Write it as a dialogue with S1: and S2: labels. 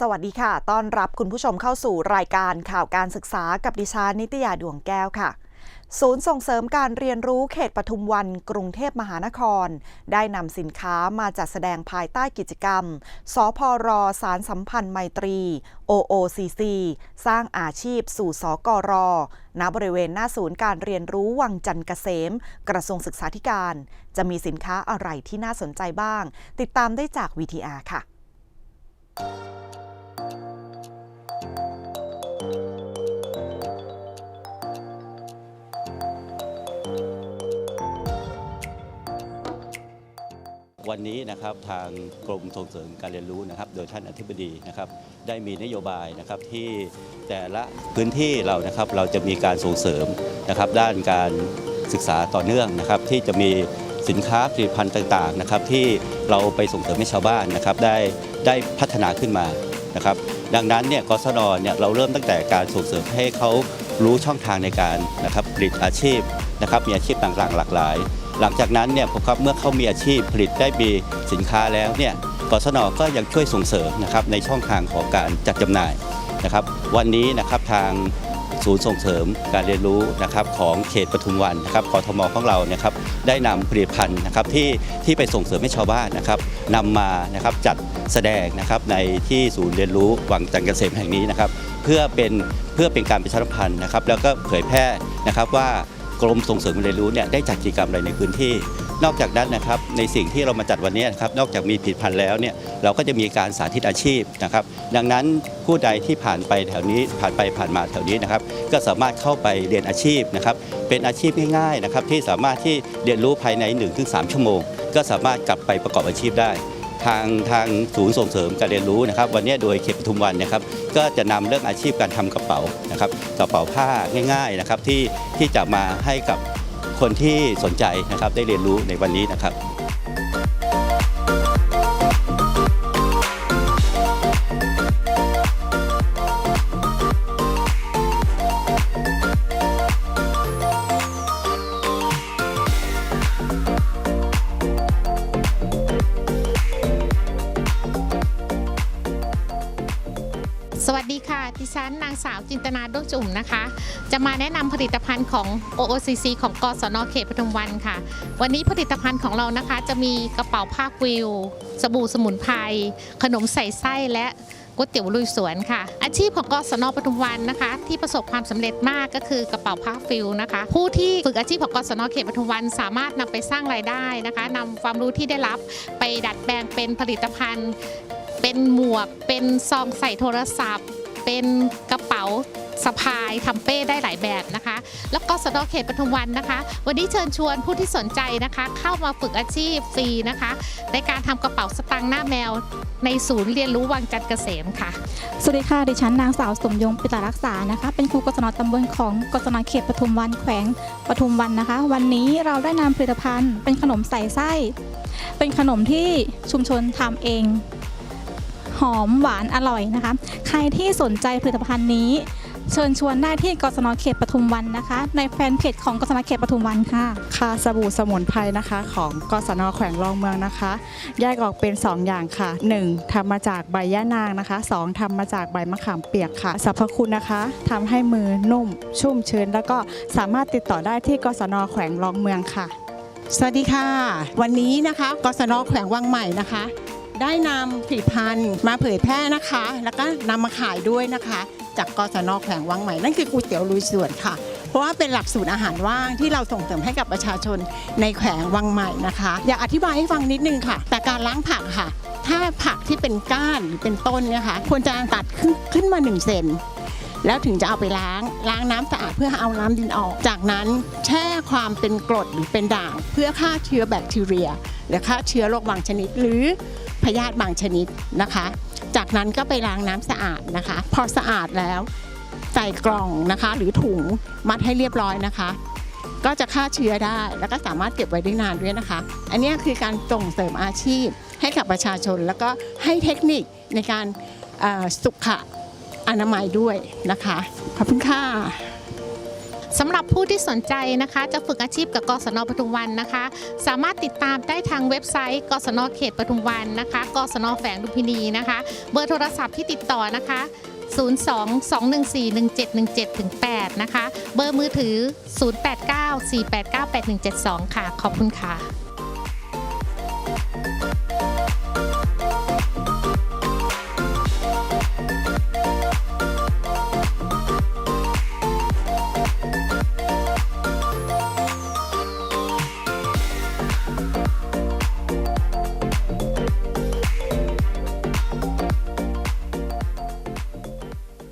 S1: สวัสดีค่ะ ต้อนรับคุณผู้ชมเข้าสู่รายการข่าวการศึกษากับดิฉันนิตยาดวงแก้วค่ะ ศูนย์ส่งเสริมการเรียนรู้เขตปทุมวันกรุงเทพมหานคร ได้นำสินค้ามาจัดแสดงภายใต้กิจกรรม สพร สารสัมพันธ์ไมตรี OOCC สร้างอาชีพสู่สกร ณ บริเวณหน้าศูนย์การเรียนรู้วังจันทร์เกษม กระทรวงศึกษาธิการ จะมีสินค้าอะไรที่น่าสนใจบ้าง ติดตามได้จาก VTR ค่ะ
S2: วันนี้นะครับทางกรมส่งเสริมการเรียนรู้นะครับ โดยท่านอธิบดีนะครับได้มีนโยบายนะครับที่แต่ละพื้นที่เรานะครับเราจะมีการส่งเสริมนะครับด้านการศึกษาต่อเนื่องนะครับ ที่จะมีสินค้าผลิตภัณฑ์ต่างๆนะครับ ที่เราไปส่งเสริมให้ชาวบ้านนะครับได้ได้พัฒนาขึ้นมานะครับ ดังนั้นเนี่ยกศนเนี่ยเราเริ่มตั้งแต่การส่งเสริมให้เขารู้ช่องทางในการนะครับผลิตอาชีพนะครับมีอาชีพต่างๆหลากหลาย หลังจากนั้นเนี่ยผมครับเมื่อเขามีอาชีพผลิตได้มีสินค้าแล้วเนี่ยกศนก็ยังช่วยส่งเสริมนะครับในช่องทางของการจัดจำหน่ายนะครับ วันนี้นะครับทางศูนย์ส่งเสริมการเรียนรู้นะครับของเขตปทุมวันนะครับกทมของเราเนี่ยครับได้นำผลิตภัณฑ์นะครับที่ที่ไปส่งเสริมให้ชาวบ้านนะครับนำมานะครับจัดแสดงนะครับในที่ศูนย์เรียนรู้วังจันทร์เกษมแห่งนี้นะครับ เพื่อเป็นเพื่อเป็นการประชาสัมพันธ์นะครับ แล้วก็เผยแพร่นะครับว่า กรมส่งเสริมการเรียนรู้เนี่ยได้จัดกิจกรรมอะไรในพื้นที่ นอกจากนั้นนะครับในสิ่งที่เรามาจัดวันนี้นะครับนอกจากมีผลิตภัณฑ์แล้วเนี่ยเราก็จะมีการสาธิตอาชีพนะครับ ดังนั้นผู้ใดที่ผ่านไปแถวนี้ผ่านไปผ่านมาแถวนี้นะครับ ก็สามารถเข้าไปเรียนอาชีพนะครับ เป็นอาชีพง่ายๆนะครับที่สามารถที่เรียนรู้ภายใน 1-3 ชั่วโมง ก็สามารถกลับไปประกอบอาชีพได้ ทางทางศูนย์ส่งเสริมการเรียนรู้นะครับ วันนี้โดยเขตปทุมวันนะครับ ก็จะนำเรื่องอาชีพการทำกระเป๋านะครับกระเป๋าผ้าง่าย ๆนะครับที่ที่จะมาให้กับคนที่สนใจนะครับได้เรียนรู้ในวันนี้นะครับ
S3: ดิฉันนางสาวจินตนาด้วงจุ่มนะคะ จะมาแนะนำผลิตภัณฑ์ของ OOCC ของกศนเขตปทุมวันค่ะ วันนี้ผลิตภัณฑ์ของเรานะคะ จะมีกระเป๋าผ้าฟิว สบู่สมุนไพรขนมใส่ไส้และก๋วยเตี๋ยวลุยสวนค่ะ อาชีพของกศนปทุมวันนะคะ ที่ประสบความสำเร็จมากก็คือกระเป๋าผ้าฟิลนะคะ ผู้ที่ฝึกอาชีพของกศนเขตปทุมวัน สามารถนำไปสร้างรายได้นะคะนำความรู้ที่ได้รับไปดัดแปลงเป็นผลิตภัณฑ์ เป็นหมวก เป็นซองใส่โทรศัพท์ เป็นกระเป๋าสะพายทำเป้ได้หลายแบบนะคะ แล้วก็สนเขตปทุมวันนะคะ วันนี้เชิญชวนผู้ที่สนใจนะคะ เข้ามาฝึกอาชีพฟรีนะคะ ในการทำกระเป๋าสตางค์หน้าแมว ในศูนย์เรียนรู้วังจันทร์เกษมค่ะ
S4: สวัสดีค่ะ ดิฉันนางสาวสมยงปิตารักษานะคะ เป็นครูกศนตำบลของกศนเขตปทุมวันแขวงปทุมวันนะคะ วันนี้เราได้นำผลิตภัณฑ์ เป็นขนมใส่ไส้ เป็นขนมที่ชุมชนทำเอง หอมหวานอร่อยนะคะ ใครที่สนใจผลิตภัณฑ์นี้ เชิญชวนได้ที่กศนเขตปทุมวันนะคะ ในแฟนเพจของกศนเขตปทุมวันค่ะ
S5: ค่ะสบู่สมุนไพรนะคะ ของกศนแขวงรองเมืองนะคะ แยกออกเป็น 2 อย่างค่ะ 1. ทำมาจากใบย่านางนะคะ 2. ทำมาจากใบมะขามเปียกค่ะสรรพคุณนะคะทำให้มือนุ่ม ชุ่มชื้น แล้วก็สามารถติดต่อได้ที่กศนแขวงรองเมืองค่ะ
S6: สวัสดีค่ะ วันนี้นะคะกศนแขวงวังใหม่นะคะ ได้นำผลิตภัณฑ์มาเผยแพร่นะคะ แล้วก็นำมาขายด้วยนะคะ จากกศนแขวงวังใหม่นั่นคือก๋วยเตี๋ยวลุยสวนค่ะ เพราะว่าเป็นหลักสูตรอาหารว่างที่เราส่งเสริมให้กับประชาชนในแขวงวังใหม่นะคะ อยากอธิบายให้ฟังนิดนึงค่ะ แต่การล้างผักค่ะ ถ้าผักที่เป็นก้านหรือเป็นต้นนะคะควรจะตัดขึ้นขึ้นมา1เซน แล้วถึงจะเอาไปล้างล้างน้ำสะอาดเพื่อเอาน้ำดินออก จากนั้นแช่ความเป็นกรดหรือเป็นด่าง เพื่อฆ่าเชื้อแบคทีเรีย หรือฆ่าเชื้อโรคบางชนิด หรือพยาธิบางชนิดนะคะ จากนั้นก็ไปล้างน้ำสะอาดนะคะ พอสะอาดแล้วใส่กล่องนะคะ หรือถุงมัดให้เรียบร้อยนะคะ ก็จะฆ่าเชื้อได้แล้วก็สามารถเก็บไว้ได้นานด้วยนะคะ อันนี้คือการส่งเสริมอาชีพให้กับประชาชน แล้วก็ให้เทคนิคในการสุขะ อนามัยด้วยนะคะ ขอบคุณค่ะ
S3: สำหรับผู้ที่สนใจนะคะ จะฝึกอาชีพกับกศนปทุมวันนะคะ สามารถติดตามได้ทางเว็บไซต์ กศนเขตปทุมวันนะคะกศนแฝงลุพินีนะคะ เบอร์โทรศัพท์ที่ติดต่อนะคะ 02-214-1717-8 นะคะ เบอร์มือถือ 089-489-8172 ค่ะ ขอบคุณค่ะ